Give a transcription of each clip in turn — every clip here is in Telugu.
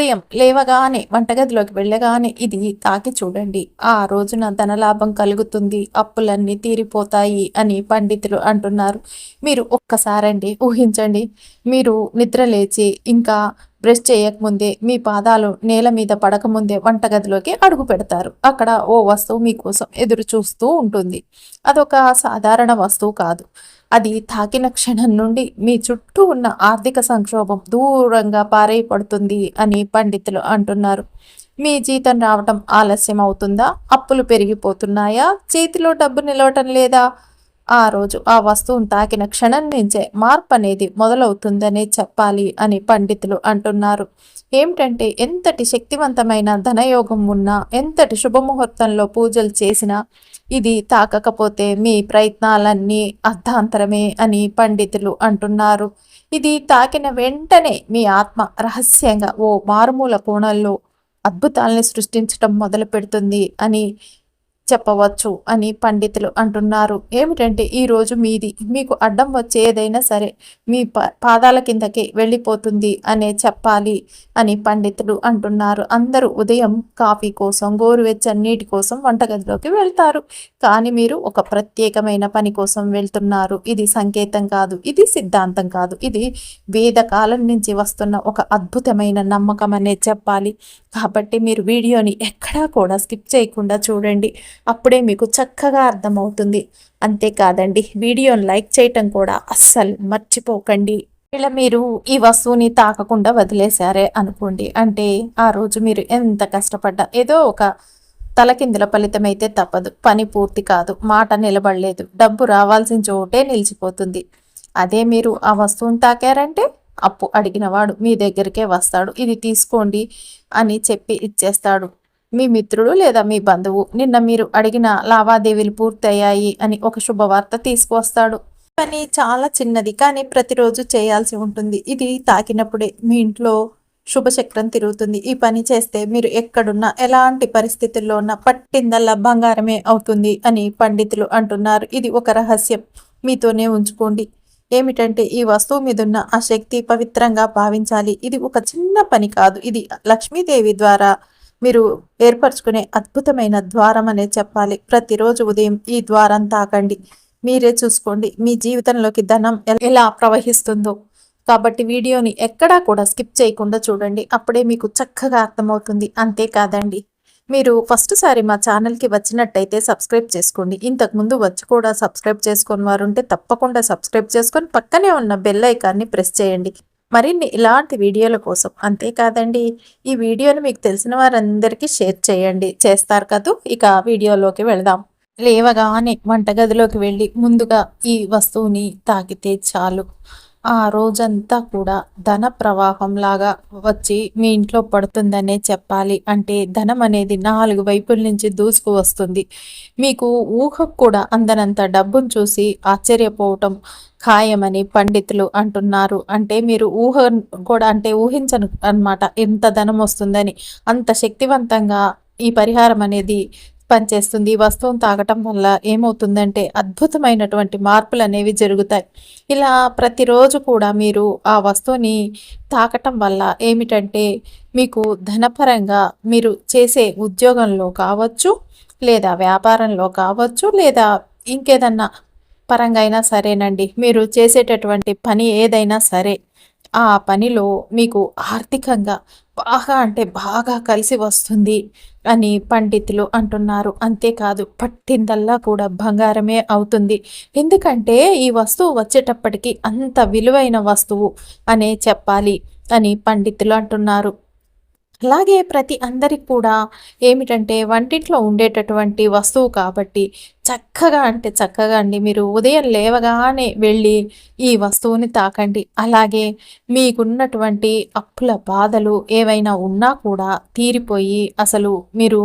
ఉదయం లేవగానే వంటగదిలోకి వెళ్ళగానే ఇది తాకి చూడండి. ఆ రోజున ధనలాభం కలుగుతుంది అప్పులన్నీ తీరిపోతాయి అని పండితులు అంటున్నారు. మీరు ఒక్కసారండి ఊహించండి. మీరు నిద్ర లేచి ఇంకా బ్రష్ చేయకముందే మీ పాదాలు నేల మీద పడకముందే వంటగదిలోకి అడుగు పెడతారు. అక్కడ ఓ వస్తువు మీకోసం ఎదురు చూస్తూ ఉంటుంది. అదొక సాధారణ వస్తువు కాదు. అది తాకిన క్షణం నుండి మీ చుట్టూ ఉన్న ఆర్థిక సంక్షోభం దూరంగా పారైపడుతుంది అని పండితులు అంటున్నారు. మీ జీతం రావటం ఆలస్యం అవుతుందా అప్పులు పెరిగిపోతున్నాయా? చేతిలో డబ్బు నిలవటం లేదా? ఆ రోజు ఆ వస్తువును తాకిన క్షణం నుంచే మార్పు అనేది మొదలవుతుందనే చెప్పాలి అని పండితులు అంటున్నారు. ఏమిటంటే ఎంతటి శక్తివంతమైన ధనయోగం ఉన్నా ఎంతటి శుభముహూర్తంలో పూజలు చేసినా ఇది తాకకపోతే మీ ప్రయత్నాలన్నీ అర్ధాంతరమే అని పండితులు అంటున్నారు. ఇది తాకిన వెంటనే మీ ఆత్మ రహస్యంగా ఓ మారుమూల కోణంలో అద్భుతాలను సృష్టించటం మొదలు పెడుతుంది అని చెప్పవచ్చు అని పండితులు అంటున్నారు. ఏమిటంటే ఈరోజు మీది మీకు అడ్డం వచ్చే ఏదైనా సరే మీ పాదాల కిందకి వెళ్ళిపోతుంది అనే చెప్పాలి అని పండితులు అంటున్నారు. అందరూ ఉదయం కాఫీ కోసం గోరువెచ్చని నీటి కోసం వంటగదిలోకి వెళ్తారు. కానీ మీరు ఒక ప్రత్యేకమైన పని కోసం వెళ్తున్నారు. ఇది సంకేతం కాదు ఇది సిద్ధాంతం కాదు. ఇది వేదకాలం నుంచి వస్తున్న ఒక అద్భుతమైన నమ్మకం అనే చెప్పాలి. కాబట్టి మీరు వీడియోని ఎక్కడా కూడా స్కిప్ చేయకుండా చూడండి. అప్పుడే మీకు చక్కగా అర్థమవుతుంది. అంతేకాదండి వీడియోని లైక్ చేయటం కూడా అస్సలు మర్చిపోకండి. ఇలా మీరు ఈ వస్తువుని తాకకుండా వదిలేశారే అనుకోండి. అంటే ఆ రోజు మీరు ఎంత కష్టపడ్డా ఏదో ఒక తలకిందుల ఫలితం అయితే తప్పదు. పని పూర్తి కాదు మాట నిలబడలేదు డబ్బు రావాల్సిన చోటే నిలిచిపోతుంది. అదే మీరు ఆ వస్తువుని తాకారంటే అప్పు అడిగినవాడు మీ దగ్గరికే వస్తాడు. ఇది తీసుకోండి అని చెప్పి ఇచ్చేస్తాడు. మీ మిత్రుడు లేదా మీ బంధువు నిన్న మీరు అడిగిన లావాదేవీలు పూర్తయ్యాయి అని ఒక శుభవార్త తీసుకువస్తాడు. పని చాలా చిన్నది కానీ ప్రతిరోజు చేయాల్సి ఉంటుంది. ఇది తాకినప్పుడే మీ ఇంట్లో శుభచక్రం తిరుగుతుంది. ఈ పని చేస్తే మీరు ఎక్కడున్నా ఎలాంటి పరిస్థితుల్లో ఉన్న పట్టిందల్లా బంగారమే అవుతుంది అని పండితులు అంటున్నారు. ఇది ఒక రహస్యం. మీతోనే ఉంచుకోండి. ఏమిటంటే ఈ వస్తువు మీదున్న ఆ శక్తి పవిత్రంగా భావించాలి. ఇది ఒక చిన్న పని కాదు. ఇది లక్ష్మీదేవి ద్వారా మీరు ఏర్పరచుకునే అద్భుతమైన ద్వారం అనే చెప్పాలి. ప్రతిరోజు ఉదయం ఈ ద్వారం తాకండి. మీరే చూసుకోండి. మీ జీవితంలోకి ధనం ఎలా ప్రవహిస్తుందో. కాబట్టి వీడియోని ఎక్కడా కూడా స్కిప్ చేయకుండా చూడండి. అప్పుడే మీకు చక్కగా అర్థమవుతుంది. అంతేకాదండి. మీరు ఫస్ట్ సారి మా ఛానల్కి వచ్చినట్టయితే సబ్స్క్రైబ్ చేసుకోండి. ఇంతకుముందు వచ్చి కూడా సబ్స్క్రైబ్ చేసుకుని వారు ఉంటే తప్పకుండా సబ్స్క్రైబ్ చేసుకొని పక్కనే ఉన్న బెల్ ఐకాన్ని ప్రెస్ చేయండి. మరిన్ని ఇలాంటి వీడియోల కోసం అంతేకాదండి ఈ వీడియోని మీకు తెలిసిన వారందరికీ షేర్ చేయండి. చేస్తారు కదూ? ఇక వీడియోలోకి వెళదాం. లేవగానే వంటగదిలోకి వెళ్ళి ముందుగా ఈ వస్తువుని తాకితే చాలు. ఆ రోజంతా కూడా ధన ప్రవాహం లాగా వచ్చి మీ ఇంట్లో పడుతుందనే చెప్పాలి. అంటే ధనం అనేది నాలుగు వైపుల నుంచి దూసుకు వస్తుంది. మీకు ఊహకు కూడా అందనంత డబ్బును చూసి ఆశ్చర్యపోవటం ఖాయమని పండితులు అంటున్నారు. అంటే మీరు ఊహ కూడా అంటే ఊహించను అనమాట ఎంత ధనం వస్తుందని అంత శక్తివంతంగా ఈ పరిహారం అనేది పనిచేస్తుంది. వస్తువును తాగటం వల్ల ఏమవుతుందంటే అద్భుతమైనటువంటి మార్పులు అనేవి జరుగుతాయి. ఇలా ప్రతిరోజు కూడా మీరు ఆ వస్తువుని తాకటం వల్ల ఏమిటంటే మీకు ధనపరంగా మీరు చేసే ఉద్యోగంలో కావచ్చు లేదా వ్యాపారంలో కావచ్చు లేదా ఇంకేదన్నా పరంగా అయినా సరేనండి. మీరు చేసేటటువంటి పని ఏదైనా సరే ఆ పనిలో మీకు ఆర్థికంగా బాగా అంటే బాగా కలిసి వస్తుంది అని పండితులు అంటున్నారు. అంతేకాదు పట్టిందల్లా కూడా బంగారమే అవుతుంది. ఎందుకంటే ఈ వస్తువు వచ్చేటప్పటికి అంత విలువైన వస్తువు అనే చెప్పాలి అని పండితులు అంటున్నారు. అలాగే ప్రతి అందరికి కూడా ఏమిటంటే వంటింట్లో ఉండేటటువంటి వస్తువు కాబట్టి చక్కగా అంటే చక్కగా అండి. మీరు ఉదయం లేవగానే వెళ్ళి ఈ వస్తువుని తాకండి. అలాగే మీకున్నటువంటి అప్పుల బాధలు ఏవైనా ఉన్నా కూడా తీరిపోయి అసలు మీరు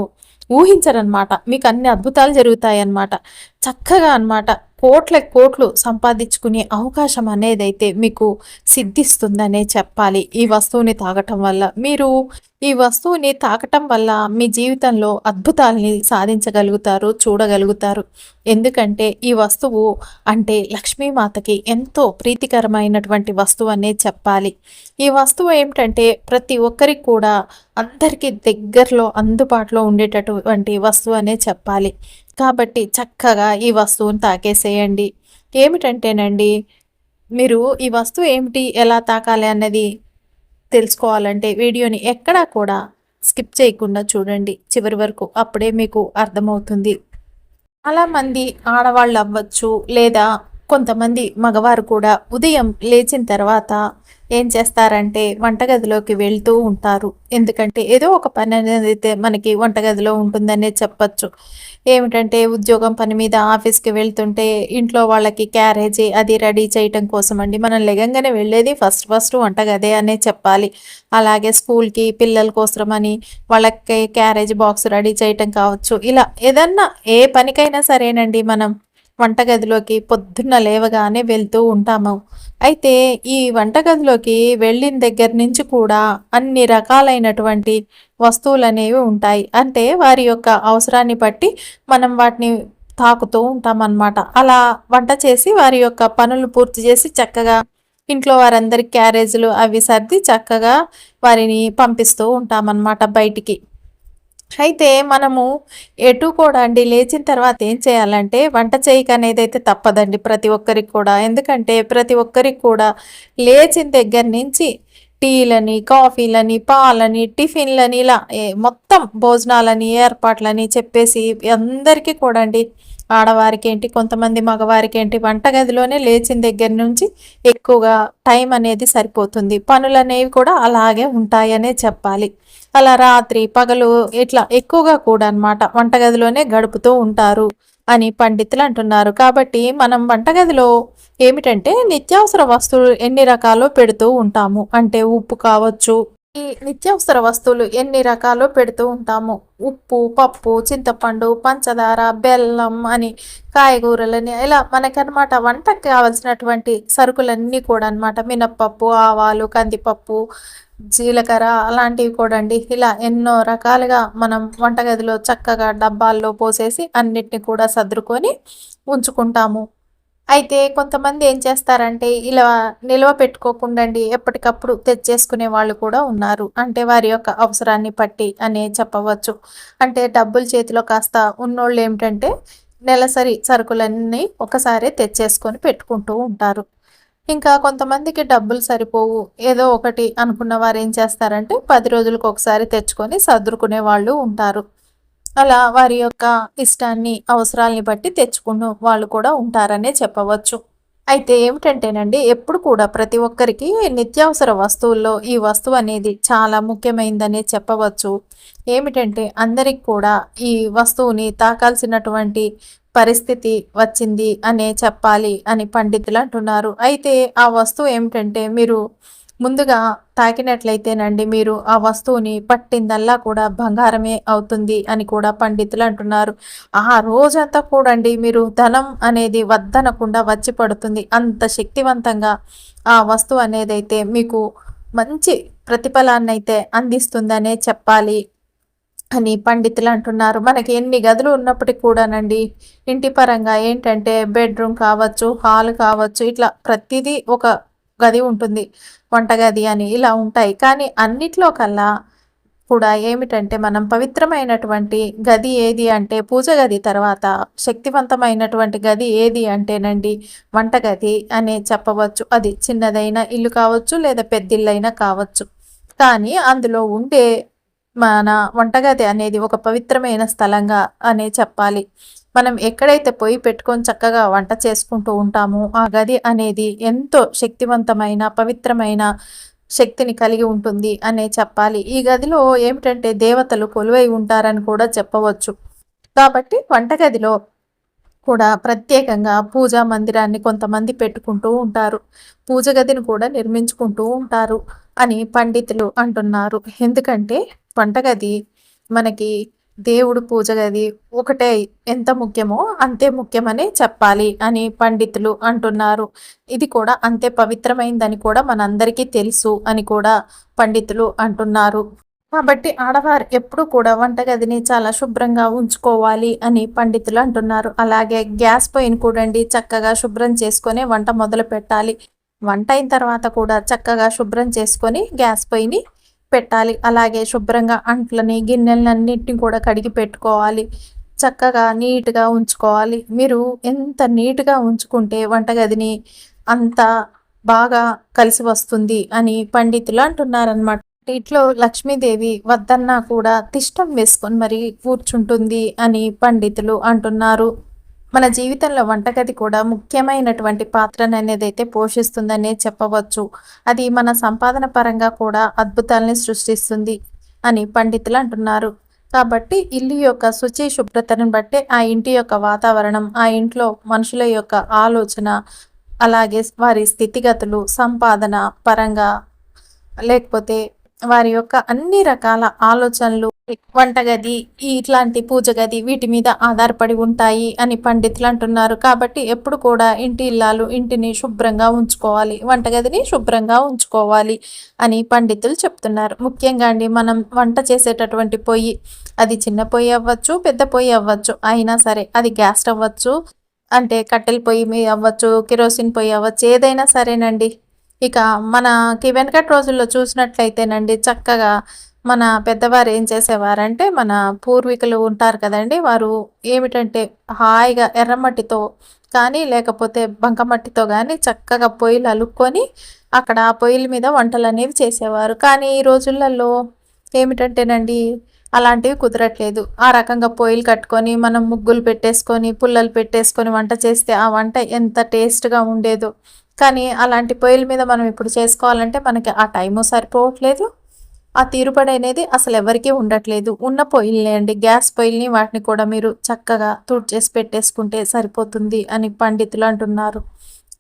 ఊహించరనమాట మీకు అన్ని అద్భుతాలు జరుగుతాయి అన్నమాట చక్కగా అనమాట కోట్ల కోట్లు సంపాదించుకునే అవకాశం అనేదైతే మీకు సిద్ధిస్తుందనే చెప్పాలి. ఈ వస్తువుని తాగటం వల్ల. మీరు ఈ వస్తువుని తాకటం వల్ల మీ జీవితంలో అద్భుతాలని సాధించగలుగుతారు చూడగలుగుతారు. ఎందుకంటే ఈ వస్తువు అంటే లక్ష్మీమాతకి ఎంతో ప్రీతికరమైనటువంటి వస్తువు అనే చెప్పాలి. ఈ వస్తువు ఏమిటంటే ప్రతి ఒక్కరికి కూడా అందరికీ దగ్గరలో అందుబాటులో ఉండేటటువంటి వస్తువు అనే చెప్పాలి. కాబట్టి చక్కగా ఈ వస్తువుని తాకేసేయండి. ఏమిటంటేనండి మీరు ఈ వస్తువు ఏమిటి ఎలా తాకాలి అన్నది తెలుసుకోవాలంటే వీడియోని ఎక్కడా కూడా స్కిప్ చేయకుండా చూడండి. చివరి వరకు అప్పుడే మీకు అర్థమవుతుంది. చాలామంది ఆడవాళ్ళు అవ్వచ్చు లేదా కొంతమంది మగవారు కూడా ఉదయం లేచిన తర్వాత ఏం చేస్తారంటే వంటగదిలోకి వెళ్తూ ఉంటారు. ఎందుకంటే ఏదో ఒక పని అనేది అయితే మనకి వంటగదిలో ఉంటుందనే చెప్పచ్చు. ఏమిటంటే ఉద్యోగం పని మీద ఆఫీస్కి వెళ్తుంటే ఇంట్లో వాళ్ళకి క్యారేజీ అది రెడీ చేయటం కోసం అండి మనం లెగంగానే వెళ్ళేది ఫస్ట్ ఫస్ట్ వంటగదే అనే చెప్పాలి. అలాగే స్కూల్కి పిల్లల కోసమని వాళ్ళకి క్యారేజ్ బాక్స్ రెడీ చేయటం కావచ్చు. ఇలా ఏదన్నా ఏ పనికైనా సరేనండి మనం వంటగదిలోకి పొద్దున్న లేవగానే వెళ్తూ ఉంటాము. అయితే ఈ వంటగదిలోకి వెళ్ళిన దగ్గర నుంచి కూడా అన్ని రకాలైనటువంటి వస్తువులు అనేవి ఉంటాయి. అంటే వారి యొక్క అవసరాన్ని బట్టి మనం వాటిని తాకుతూ ఉంటామన్నమాట. అలా వంట చేసి వారి యొక్క పనులు పూర్తి చేసి చక్కగా ఇంట్లో వారందరి క్యారేజీలు అవి సర్ది చక్కగా వారిని పంపిస్తూ ఉంటామన్నమాట బయటికి. అయితే మనము ఎటు కూడా అండి లేచిన తర్వాత ఏం చేయాలంటే వంట చేయక అనేది అయితే తప్పదండి ప్రతి ఒక్కరికి కూడా. ఎందుకంటే ప్రతి ఒక్కరికి కూడా లేచిన దగ్గర నుంచి టీలని కాఫీలని పాలని టిఫిన్లని ఇలా మొత్తం భోజనాలని ఏర్పాట్లని చెప్పేసి అందరికీ కూడా అండి ఆడవారికి ఏంటి కొంతమంది మగవారికి ఏంటి వంటగదిలోనే లేచిన దగ్గర నుంచి ఎక్కువగా టైం అనేది సరిపోతుంది. పనులు అనేవి కూడా అలాగే ఉంటాయనే చెప్పాలి. అలా రాత్రి పగలు ఇట్లా ఎక్కువగా కూడా అనమాట వంటగదిలోనే గడుపుతూ ఉంటారు అని పండితులు అంటున్నారు. కాబట్టి మనం వంటగదిలో ఏమిటంటే నిత్యావసర వస్తువులు ఎన్ని రకాలు పెడుతూ ఉంటాము. అంటే ఉప్పు కావచ్చు ఈ నిత్యావసర వస్తువులు ఎన్ని రకాలు పెడుతూ ఉంటాము. ఉప్పు పప్పు చింతపండు పంచదార బెల్లం అని కాయగూరలని ఇలా మనకనమాట వంటకు కావాల్సినటువంటి సరుకులన్నీ కూడా అనమాట మినప్పప్పు ఆవాలు కందిపప్పు జీలకర్ర అలాంటివి కూడా అండి ఇలా ఎన్నో రకాలుగా మనం వంటగదిలో చక్కగా డబ్బాల్లో పోసేసి అన్నిటిని కూడా సర్దుకొని ఉంచుకుంటాము. అయితే కొంతమంది ఏం చేస్తారంటే ఇలా నిల్వ పెట్టుకోకుండా ఎప్పటికప్పుడు తెచ్చేసుకునే వాళ్ళు కూడా ఉన్నారు. అంటే వారి యొక్క అవసరాన్ని పట్టి అనే చెప్పవచ్చు. అంటే డబ్బులు చేతిలో కాస్త ఉన్నోళ్ళు ఏమిటంటే నెలసరి సరుకులన్నీ ఒకసారి తెచ్చేసుకొని పెట్టుకుంటూ ఉంటారు. ఇంకా కొంతమందికి డబ్బులు సరిపోవు. ఏదో ఒకటి అనుకున్న వారు ఏం చేస్తారంటే పది రోజులకు ఒకసారి తెచ్చుకొని సర్దుకునే వాళ్ళు ఉంటారు. అలా వారి యొక్క ఇష్టాన్ని అవసరాలని బట్టి తెచ్చుకున్న వాళ్ళు కూడా ఉంటారనే చెప్పవచ్చు. అయితే ఏమిటంటేనండి ఎప్పుడు కూడా ప్రతి ఒక్కరికి నిత్యావసర వస్తువుల్లో ఈ వస్తువు అనేది చాలా ముఖ్యమైనదనే చెప్పవచ్చు. ఏమిటంటే అందరికి కూడా ఈ వస్తువుని తాకాల్సినటువంటి పరిస్థితి వచ్చింది అనే చెప్పాలి అని పండితులు అంటున్నారు. అయితే ఆ వస్తువు ఏమిటంటే మీరు ముందుగా తాకినట్లయితేనండి మీరు ఆ వస్తువుని పట్టిందల్లా కూడా బంగారమే అవుతుంది అని కూడా పండితులు అంటున్నారు. ఆ రోజంతా కూడండి మీరు ధనం అనేది వద్దనకుండా వచ్చి పడుతుంది. అంత శక్తివంతంగా ఆ వస్తువు అనేది అయితే మీకు మంచి ప్రతిఫలాన్ని అయితే అందిస్తుందనే చెప్పాలి అని పండితులు అంటున్నారు. మనకి ఎన్ని గదులు ఉన్నప్పటికీ కూడానండి ఇంటి పరంగా ఏంటంటే బెడ్రూమ్ కావచ్చు హాల్ కావచ్చు ఇట్లా ప్రతిదీ ఒక గది ఉంటుంది వంటగది అని ఇలా ఉంటాయి. కానీ అన్నిట్లో కల్లా కూడా ఏమిటంటే మనం పవిత్రమైనటువంటి గది ఏది అంటే పూజ గది తర్వాత శక్తివంతమైనటువంటి గది ఏది అంటేనండి వంటగది అనే చెప్పవచ్చు. అది చిన్నదైన ఇల్లు కావచ్చు లేదా పెద్దిల్లైనా కావచ్చు. కానీ అందులో ఉండే మన వంటగది అనేది ఒక పవిత్రమైన స్థలంగా అనే చెప్పాలి. మనం ఎక్కడైతే పొయ్యి పెట్టుకొని చక్కగా వంట చేసుకుంటూ ఉంటామో ఆ గది అనేది ఎంతో శక్తివంతమైన పవిత్రమైన శక్తిని కలిగి ఉంటుంది అనే చెప్పాలి. ఈ గదిలో ఏమిటంటే దేవతలు కొలువై ఉంటారని కూడా చెప్పవచ్చు. కాబట్టి వంటగదిలో కూడా ప్రత్యేకంగా పూజా మందిరాన్ని కొంతమంది పెట్టుకుంటూ ఉంటారు. పూజ గదిని కూడా నిర్మించుకుంటూ ఉంటారు అని పండితులు అంటున్నారు. ఎందుకంటే వంటగది మనకి దేవుడు పూజ గది ఒకటే ఎంత ముఖ్యమో అంతే ముఖ్యమని చెప్పాలి అని పండితులు అంటున్నారు. ఇది కూడా అంతే పవిత్రమైందని కూడా మనందరికీ తెలుసు అని కూడా పండితులు అంటున్నారు. కాబట్టి ఆడవారు ఎప్పుడు కూడా వంటగదిని చాలా శుభ్రంగా ఉంచుకోవాలి అని పండితులు అంటున్నారు. అలాగే గ్యాస్ పొయ్యిని కూడండి చక్కగా శుభ్రం చేసుకొని వంట మొదలు పెట్టాలి. వంట అయిన తర్వాత కూడా చక్కగా శుభ్రం చేసుకొని గ్యాస్ పొయ్యిని పెట్టాలి. అలాగే శుభ్రంగా అంట్లని గిన్నెలన్నింటినీ కూడా కడిగి పెట్టుకోవాలి. చక్కగా నీట్గా ఉంచుకోవాలి. మీరు ఎంత నీట్గా ఉంచుకుంటే వంటగదిని అంత బాగా కలిసి వస్తుంది అని పండితులు అంటున్నారనమాట ఇంట్లో లక్ష్మీదేవి వద్దన్నా కూడా తిష్టం వేసుకొని మరి కూర్చుంటుంది అని పండితులు అంటున్నారు. మన జీవితంలో వంటగది కూడా ముఖ్యమైనటువంటి పాత్రను అనేది అయితే పోషిస్తుందనే చెప్పవచ్చు. అది మన సంపాదన పరంగా కూడా అద్భుతాలని సృష్టిస్తుంది అని పండితులు అంటున్నారు. కాబట్టి ఇల్లు యొక్క శుచి శుభ్రతను బట్టే ఆ ఇంటి యొక్క వాతావరణం ఆ ఇంట్లో మనుషుల యొక్క ఆలోచన అలాగే వారి స్థితిగతులు సంపాదన పరంగా లేకపోతే వారి యొక్క అన్ని రకాల ఆలోచనలు వంటగది ఇట్లాంటి పూజ గది వీటి మీద ఆధారపడి ఉంటాయి అని పండితులు అంటున్నారు. కాబట్టి ఎప్పుడు కూడా ఇంటి ఇల్లాలు ఇంటిని శుభ్రంగా ఉంచుకోవాలి వంటగదిని శుభ్రంగా ఉంచుకోవాలి అని పండితులు చెప్తున్నారు. ముఖ్యంగా అండి మనం వంట చేసేటటువంటి పొయ్యి అది చిన్న పొయ్యి అవ్వచ్చు పెద్ద పొయ్యి అవ్వచ్చు అయినా సరే అది గ్యాస్ అవ్వచ్చు అంటే కట్టెల పొయ్యి మీద అవ్వచ్చు కిరోసిన్ పొయ్యి అవ్వచ్చు ఏదైనా సరేనండి. ఇక మనకి వెనకటి రోజుల్లో చూసినట్లయితేనండి చక్కగా మన పెద్దవారు ఏం చేసేవారంటే మన పూర్వీకులు ఉంటారు కదండి వారు ఏమిటంటే హాయిగా ఎర్రమట్టితో కానీ లేకపోతే బంకమట్టితో కానీ చక్కగా పొయ్యిలు అలుక్కొని అక్కడ ఆ పొయ్యిల మీద వంటలు అనేవి చేసేవారు. కానీ ఈ రోజులలో ఏమిటంటేనండి అలాంటివి కుదరట్లేదు. ఆ రకంగా పొయ్యిలు కట్టుకొని మనం ముగ్గులు పెట్టేసుకొని పుల్లలు పెట్టేసుకొని వంట చేస్తే ఆ వంట ఎంత టేస్ట్గా ఉండేదో. కానీ అలాంటి పొయ్యిల మీద మనం ఇప్పుడు చేసుకోవాలంటే మనకి ఆ టైము సరిపోవట్లేదు. ఆ తీరుబడి అనేది అసలు ఎవరికీ ఉండట్లేదు. ఉన్న పొయ్యిల్ని అండి. గ్యాస్ పొయ్యిల్ని వాటిని కూడా మీరు చక్కగా చేసి పెట్టేసుకుంటే సరిపోతుంది అని పండితులు అంటున్నారు.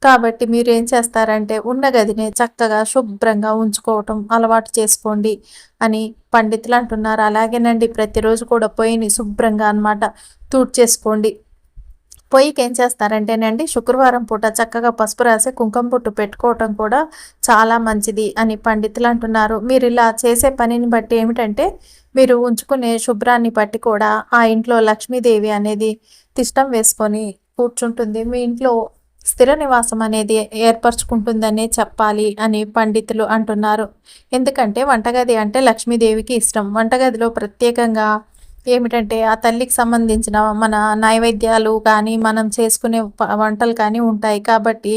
కాబట్టి మీరు ఏం చేస్తారంటే ఉన్న గదిని చక్కగా శుభ్రంగా ఉంచుకోవటం అలవాటు చేసుకోండి అని పండితులు అంటున్నారు. అలాగేనండి. ప్రతిరోజు కూడా పొయ్యిని శుభ్రంగా అనమాట చేసుకోండి పొయ్యికి ఏం చేస్తారంటేనండి శుక్రవారం పూట చక్కగా పసుపు రాసి కుంకుమ పుట్టు పెట్టుకోవటం కూడా చాలా మంచిది అని పండితులు అంటున్నారు. మీరు ఇలా చేసే పనిని బట్టి ఏమిటంటే మీరు ఉంచుకునే శుభ్రాన్ని బట్టి కూడా ఆ ఇంట్లో లక్ష్మీదేవి అనేది తిష్టం వేసుకొని కూర్చుంటుంది. మీ ఇంట్లో స్థిర నివాసం అనేది ఏర్పరచుకుంటుందనే చెప్పాలి అని పండితులు అంటున్నారు. ఎందుకంటే వంటగది అంటే లక్ష్మీదేవికి ఇష్టం. వంటగదిలో ప్రత్యేకంగా ఏమిటంటే ఆ తల్లికి సంబంధించిన మన నైవేద్యాలు కానీ మనం చేసుకునే వంటలు కానీ ఉంటాయి. కాబట్టి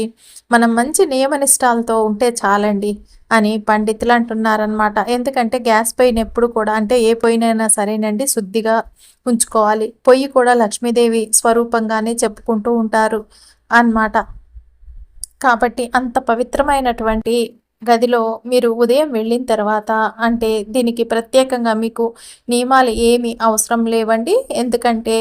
మనం మంచి నియమనిష్టాలతో ఉంటే చాలండి అని పండితులు అంటున్నారనమాట ఎందుకంటే గ్యాస్ పొయ్యిని ఎప్పుడు కూడా అంటే ఏ పొయ్యినైనా సరేనండి శుద్ధిగా ఉంచుకోవాలి. పొయ్యి కూడా లక్ష్మీదేవి స్వరూపంగానే చెప్పుకుంటూ ఉంటారు అన్నమాట. కాబట్టి అంత పవిత్రమైనటువంటి గదిలో మీరు ఉదయం వెళ్ళిన తర్వాత అంటే దీనికి ప్రత్యేకంగా మీకు నియమాలు ఏమి అవసరం లేవండి. ఎందుకంటే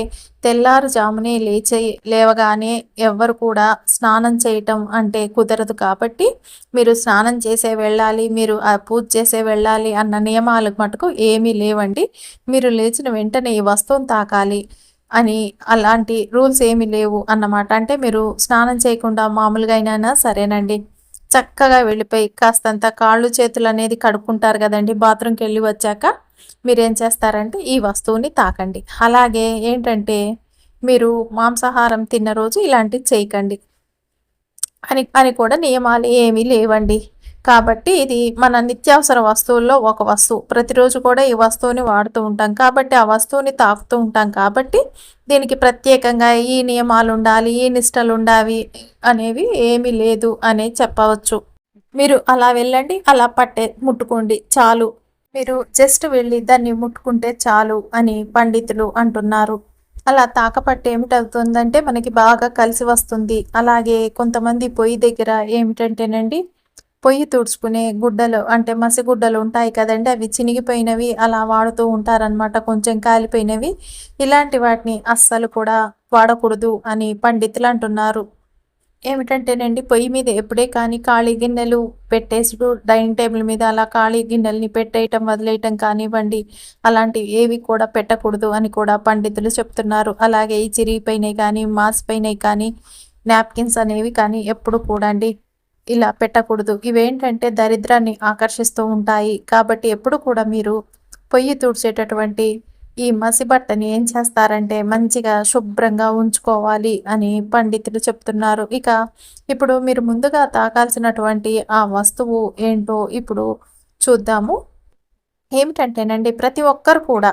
తెల్లారుజామునే లేచే లేవగానే ఎవ్వరు కూడా స్నానం చేయటం అంటే కుదరదు కాబట్టి మీరు స్నానం చేసే వెళ్ళాలి మీరు పూజ చేసే వెళ్ళాలి అన్న నియమాలు మటుకు ఏమీ లేవండి. మీరు లేచిన వెంటనే ఈ వస్తువును తాకాలి అని అలాంటి రూల్స్ ఏమీ లేవు అన్నమాట. అంటే మీరు స్నానం చేయకుండా మామూలుగా అయినా సరేనండి. చక్కగా వెళ్ళిపోయి కాస్తంత కాళ్ళు చేతులు అనేది కడుక్కుంటారు కదండి. బాత్రూమ్కి వెళ్ళి వచ్చాక మీరేం చేస్తారంటే ఈ వస్తువుని తాకండి. అలాగే ఏంటంటే మీరు మాంసాహారం తిన్న రోజు ఇలాంటివి చేయకండి. అని అని కూడా నియమాలు ఏమీ లేవండి. కాబట్టి ఇది మన నిత్యావసర వస్తువుల్లో ఒక వస్తువు. ప్రతిరోజు కూడా ఈ వస్తువుని వాడుతూ ఉంటాం కాబట్టి ఆ వస్తువుని తాకుతూ ఉంటాం కాబట్టి దీనికి ప్రత్యేకంగా ఈ నియమాలు ఉండాలి ఈ నిష్టలు ఉండాలి అనేవి ఏమీ లేదు అనే చెప్పవచ్చు. మీరు అలా వెళ్ళండి అలా పట్టే ముట్టుకోండి చాలు. మీరు జస్ట్ వెళ్ళి దాన్ని ముట్టుకుంటే చాలు అని పండితులు అంటున్నారు. అలా తాకపట్టు ఏమిటవుతుందంటే మనకి బాగా కలిసి వస్తుంది. అలాగే కొంతమంది పొయ్యి దగ్గర ఏమిటంటేనండి పొయ్యి తుడుచుకునే గుడ్డలు అంటే మసి గుడ్డలు ఉంటాయి కదండి అవి చినిగిపోయినవి అలా వాడుతూ ఉంటారనమాట కొంచెం కాలిపోయినవి. ఇలాంటి వాటిని అస్సలు కూడా వాడకూడదు అని పండితులు అంటున్నారు. ఏమిటంటేనండి పొయ్యి మీద ఎప్పుడే కానీ ఖాళీ గిన్నెలు పెట్టేసుడు డైనింగ్ టేబుల్ మీద అలా ఖాళీ గిన్నెల్ని పెట్టేయటం వదిలేయటం కానివ్వండి అలాంటివి ఏవి కూడా పెట్టకూడదు అని కూడా పండితులు చెప్తున్నారు. అలాగే ఈ చిరిగిపోయినాయి కానీ మాసిపోయినాయి కానీ నాప్కిన్స్ అనేవి కానీ ఎప్పుడు కూడా అండి ఇలా పెట్టకూడదు. ఇవేంటంటే దరిద్రాన్ని ఆకర్షిస్తూ ఉంటాయి. కాబట్టి ఎప్పుడు కూడా మీరు పొయ్యి తుడిచేటటువంటి ఈ మసిబట్టని ఏం చేస్తారంటే మంచిగా శుభ్రంగా ఉంచుకోవాలి అని పండితులు చెప్తున్నారు. ఇక ఇప్పుడు మీరు ముందుగా తాకాల్సినటువంటి ఆ వస్తువు ఏంటో ఇప్పుడు చూద్దాము. ఏమిటంటేనండి ప్రతి ఒక్కరు కూడా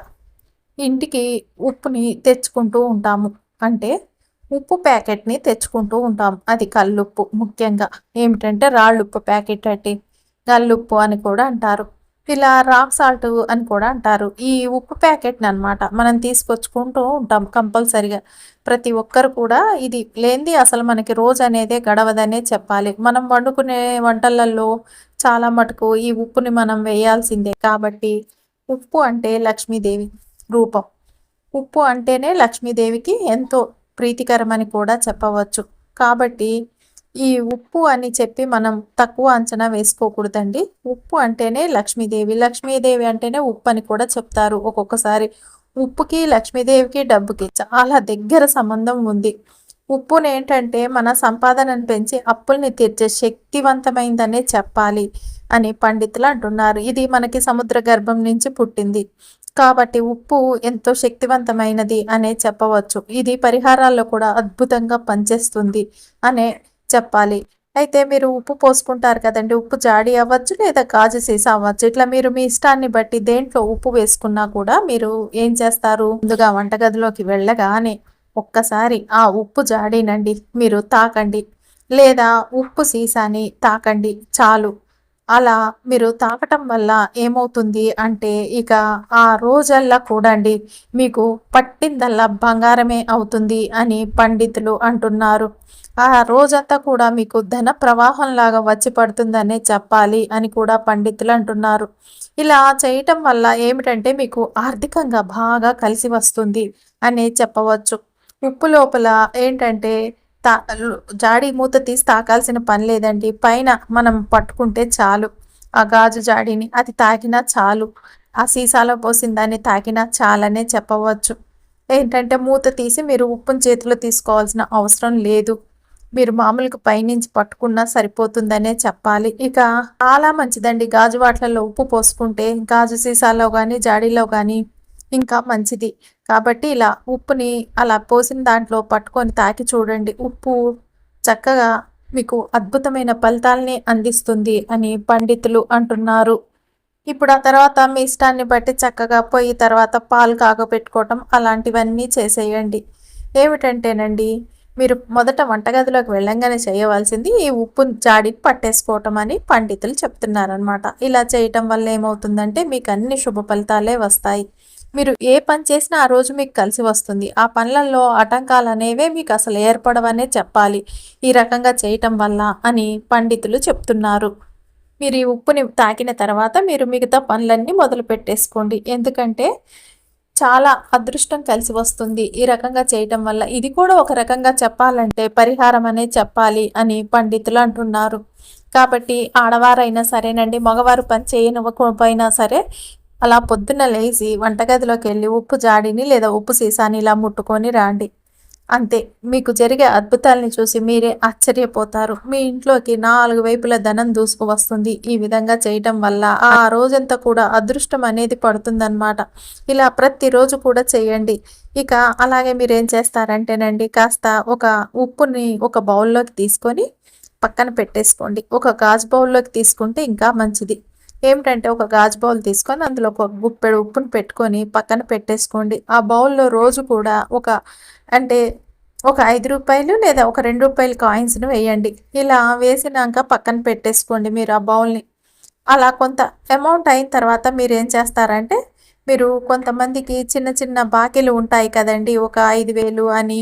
ఇంటికి ఉప్పుని తెచ్చుకుంటూ ఉంటాము. అంటే ఉప్పు ప్యాకెట్ని తెచ్చుకుంటూ ఉంటాం. అది కల్లుప్పు ముఖ్యంగా. ఏమిటంటే రాళ్ళుప్పు ప్యాకెట్ అంటే గల్లుప్పు అని కూడా అంటారు. ఇలా రాక్ సాల్ట్ అని కూడా అంటారు. ఈ ఉప్పు ప్యాకెట్ని అనమాట మనం తీసుకొచ్చుకుంటూ ఉంటాం కంపల్సరిగా. ప్రతి ఒక్కరు కూడా ఇది లేనిది అసలు మనకి రోజు అనేదే గడవదనే చెప్పాలి. మనం వండుకునే వంటలలో చాలా మటుకు ఈ ఉప్పుని మనం వేయాల్సిందే. కాబట్టి ఉప్పు అంటే లక్ష్మీదేవి రూపం. ఉప్పు అంటేనే లక్ష్మీదేవికి ఎంతో ప్రీతికరమని కూడా చెప్పవచ్చు. కాబట్టి ఈ ఉప్పు అని చెప్పి మనం తక్కువ అంచనా వేసుకోకూడదండి. ఉప్పు అంటేనే లక్ష్మీదేవి లక్ష్మీదేవి అంటేనే ఉప్పు అని కూడా చెప్తారు. ఒక్కొక్కసారి ఉప్పుకి లక్ష్మీదేవికి డబ్బుకి చాలా దగ్గర సంబంధం ఉంది. ఉప్పుని ఏంటంటే మన సంపాదనను పెంచి అప్పుల్ని తీర్చే శక్తివంతమైందనే చెప్పాలి అని పండితులు అంటున్నారు. ఇది మనకి సముద్ర గర్భం నుంచి పుట్టింది. కాబట్టి ఉప్పు ఎంతో శక్తివంతమైనది అనే చెప్పవచ్చు. ఇది పరిహారాల్లో కూడా అద్భుతంగా పనిచేస్తుంది అనే చెప్పాలి. అయితే మీరు ఉప్పు పోసుకుంటారు కదండి ఉప్పు జాడి అవ్వచ్చు లేదా గాజు సీసా అవ్వచ్చు. ఇట్లా మీరు మీ ఇష్టాన్ని బట్టి దేంట్లో ఉప్పు వేసుకున్నా కూడా మీరు ఏం చేస్తారు? ముందుగా వంటగదిలోకి వెళ్ళగానే ఒక్కసారి ఆ ఉప్పు జాడీనండి మీరు తాకండి. లేదా ఉప్పు సీసాని తాకండి చాలు. అలా మీరు తాకటం వల్ల ఏమవుతుంది అంటే ఇక ఆ రోజల్లా కూడండి మీకు పట్టిందల్లా బంగారమే అవుతుంది అని పండితులు అంటున్నారు. ఆ రోజంతా కూడా మీకు ధన ప్రవాహంలాగా వచ్చి పడుతుందనే చెప్పాలి అని కూడా పండితులు అంటున్నారు. ఇలా చేయటం వల్ల ఏమిటంటే మీకు ఆర్థికంగా బాగా కలిసి వస్తుంది అనే చెప్పవచ్చు. ఉప్పు లోపల ఏంటంటే తా జాడి మూత తీసి తాకాల్సిన పని లేదండి. పైన మనం పట్టుకుంటే చాలు. ఆ గాజు జాడీని అది తాకినా చాలు. ఆ సీసాలో పోసిన దాన్ని తాకినా చాలనే చెప్పవచ్చు. ఏంటంటే మూత తీసి మీరు ఉప్పుని చేతిలో తీసుకోవాల్సిన అవసరం లేదు. మీరు మామూలుగా పైనుంచి పట్టుకున్నా సరిపోతుందనే చెప్పాలి. ఇక చాలా మంచిదండి. గాజు వాట్లలో ఉప్పు పోసుకుంటే గాజు సీసాలో కానీ జాడీలో కానీ ఇంకా మంచిది. కాబట్టి ఇలా ఉప్పుని అలా పోసిన దాంట్లో పట్టుకొని తాకి చూడండి. ఉప్పు చక్కగా మీకు అద్భుతమైన ఫలితాలని అందిస్తుంది అని పండితులు అంటున్నారు. ఇప్పుడు ఆ తర్వాత మీ ఇష్టాన్ని బట్టి చక్కగా పోయి తర్వాత పాలు కాగపెట్టుకోవటం అలాంటివన్నీ చేసేయండి. ఏమిటంటేనండి మీరు మొదట వంటగదిలోకి వెళ్ళంగానే చేయవలసింది ఈ ఉప్పు జాడిని పట్టేసుకోవటం అని పండితులు చెప్తున్నారనమాట ఇలా చేయటం వల్ల ఏమవుతుందంటే మీకు అన్ని శుభ ఫలితాలే వస్తాయి. మీరు ఏ పని చేసినా ఆ రోజు మీకు కలిసి వస్తుంది. ఆ పనులలో ఆటంకాలు అనేవే మీకు అసలు ఏర్పడవనే చెప్పాలి. ఈ రకంగా చేయటం వల్ల అని పండితులు చెప్తున్నారు. మీరు ఈ ఉప్పుని తాకిన తర్వాత మీరు మిగతా పనులన్నీ మొదలు పెట్టేసుకోండి ఎందుకంటే చాలా అదృష్టం కలిసి వస్తుంది. ఈ రకంగా చేయటం వల్ల ఇది కూడా ఒక రకంగా చెప్పాలంటే పరిహారం అనే చెప్పాలి అని పండితులు అంటున్నారు. కాబట్టి ఆడవారైనా సరేనండి మగవారు పని చేయనివ్వకపోయినా సరే అలా పొద్దున్న లేచి వంటగదిలోకి వెళ్ళి ఉప్పు జాడిని లేదా ఉప్పు సీసాని ఇలా ముట్టుకొని రాండి. అంతే మీకు జరిగే అద్భుతాలని చూసి మీరే ఆశ్చర్యపోతారు. మీ ఇంట్లోకి నాలుగు వైపుల ధనం దూసుకు వస్తుంది. ఈ విధంగా చేయటం వల్ల ఆ రోజంతా కూడా అదృష్టం అనేది పడుతుందన్నమాట. ఇలా ప్రతిరోజు కూడా చేయండి. ఇక అలాగే మీరు ఏం చేస్తారంటేనండి కాస్త ఒక ఉప్పుని ఒక బౌల్లోకి తీసుకొని పక్కన పెట్టేసుకోండి. ఒక గాజు బౌల్లోకి తీసుకుంటే ఇంకా మంచిది. ఏమిటంటే ఒక గాజు బౌల్ తీసుకొని అందులో ఒక గుప్పెడు ఉప్పును పెట్టుకొని పక్కన పెట్టేసుకోండి. ఆ బౌల్లో రోజు కూడా ఒక అంటే ఒక ఐదు రూపాయలు లేదా ఒక రెండు రూపాయల కాయిన్స్ను వేయండి. ఇలా వేసినాక పక్కన పెట్టేసుకోండి మీరు ఆ బౌల్ని. అలా కొంత అమౌంట్ అయిన తర్వాత మీరు ఏం చేస్తారంటే మీరు కొంతమందికి చిన్న చిన్న బాకీలు ఉంటాయి కదండి ఒక ఐదు వేలు అని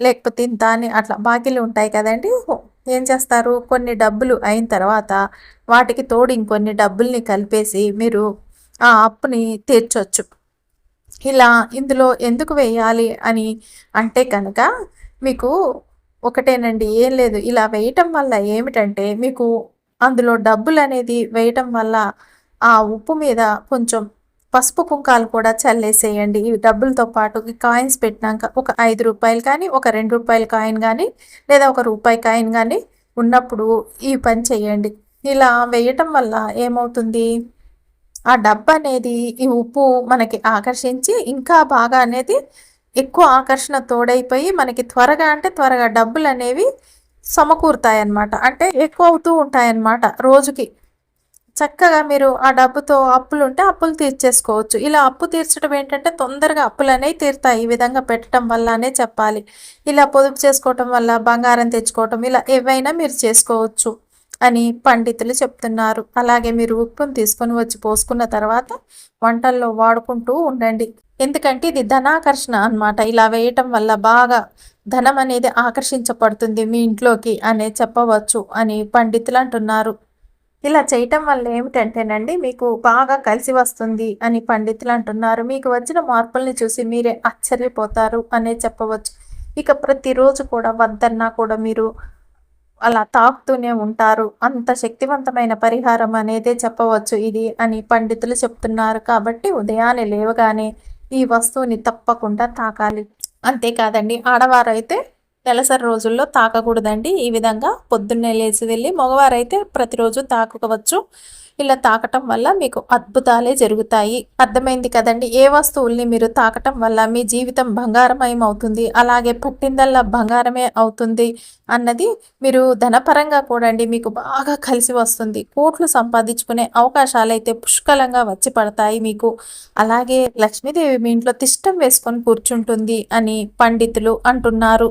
లేకపోతే ఇంత అని అట్లా బాకీలు ఉంటాయి కదండి ఏం చేస్తారు? కొన్ని డబ్బులు అయిన తర్వాత వాటికి తోడు ఇంకొన్ని డబ్బుల్ని కలిపేసి మీరు ఆ అప్పుని తీర్చొచ్చు. ఇలా ఇందులో ఎందుకు వేయాలి అని అంటే కనుక మీకు ఒకటేనండి ఏం లేదు. ఇలా వేయటం వల్ల ఏమిటంటే మీకు అందులో డబ్బులు అనేది వేయటం వల్ల ఆ ఉప్పు మీద కొంచెం పసుపు కుంకాలు కూడా చల్లేసేయండి. ఈ డబ్బులతో పాటు ఈ కాయిన్స్ పెట్టినాక ఒక ఐదు రూపాయలు కానీ ఒక రెండు రూపాయల కాయిన్ కానీ లేదా ఒక రూపాయి కాయిన్ కానీ ఉన్నప్పుడు ఈ పని చేయండి. ఇలా వేయటం వల్ల ఏమవుతుంది? ఆ డబ్బు అనేది ఈ ఉప్పు మనకి ఆకర్షించి ఇంకా బాగా అనేది ఎక్కువ ఆకర్షణ తోడైపోయి మనకి త్వరగా అంటే త్వరగా డబ్బులు అనేవి సమకూరుతాయన్నమాట. అంటే ఎక్కువ అవుతూ ఉంటాయన్నమాట రోజుకి. చక్కగా మీరు ఆ డబ్బుతో అప్పులు ఉంటే అప్పులు తీర్చేసుకోవచ్చు. ఇలా అప్పు తీర్చడం ఏంటంటే తొందరగా అప్పులు అనేవి తీరుతాయి. ఈ విధంగా పెట్టడం వల్లనే చెప్పాలి. ఇలా పొదుపు చేసుకోవటం వల్ల బంగారం తెచ్చుకోవటం ఇలా ఏవైనా మీరు చేసుకోవచ్చు అని పండితులు చెప్తున్నారు. అలాగే మీరు ఉప్పును తీసుకొని వచ్చి పోసుకున్న తర్వాత వంటల్లో వాడుకుంటూ ఉండండి. ఎందుకంటే ఇది ధనాకర్షణ అన్నమాట. ఇలా వేయటం వల్ల బాగా ధనం అనేది ఆకర్షించబడుతుంది మీ ఇంట్లోకి అనే చెప్పవచ్చు అని పండితులు అంటున్నారు. ఇలా చేయటం వల్ల ఏమిటంటేనండి మీకు బాగా కలిసి వస్తుంది అని పండితులు అంటున్నారు. మీకు వచ్చిన మార్పుల్ని చూసి మీరే ఆశ్చర్యపోతారు అనే చెప్పవచ్చు. ఇక ప్రతిరోజు కూడా వద్దన్నా కూడా మీరు అలా తాకుతూనే ఉంటారు. అంత శక్తివంతమైన పరిహారం అనేదే చెప్పవచ్చు ఇది అని పండితులు చెప్తున్నారు. కాబట్టి ఉదయాన్నే లేవగానే ఈ వస్తువుని తప్పకుండా తాకాలి. అంతేకాదండి ఆడవారైతే నెలసరి రోజుల్లో తాకకూడదండి. ఈ విధంగా పొద్దున్నే లేచి వెళ్ళి మగవారైతే ప్రతిరోజు తాకవచ్చు. ఇలా తాకటం వల్ల మీకు అద్భుతాలే జరుగుతాయి. అర్థమైంది కదండి. ఏ వస్తువుల్ని మీరు తాకటం వల్ల మీ జీవితం బంగారమయం అవుతుంది? అలాగే పుట్టిందల్లా బంగారమే అవుతుంది అన్నది మీరు ధనపరంగా కూడండి మీకు బాగా కలిసి వస్తుంది. కోట్లు సంపాదించుకునే అవకాశాలు అయితే పుష్కలంగా వచ్చి పడతాయి మీకు. అలాగే లక్ష్మీదేవి మీ ఇంట్లో తిష్టం వేసుకొని కూర్చుంటుంది అని పండితులు అంటున్నారు.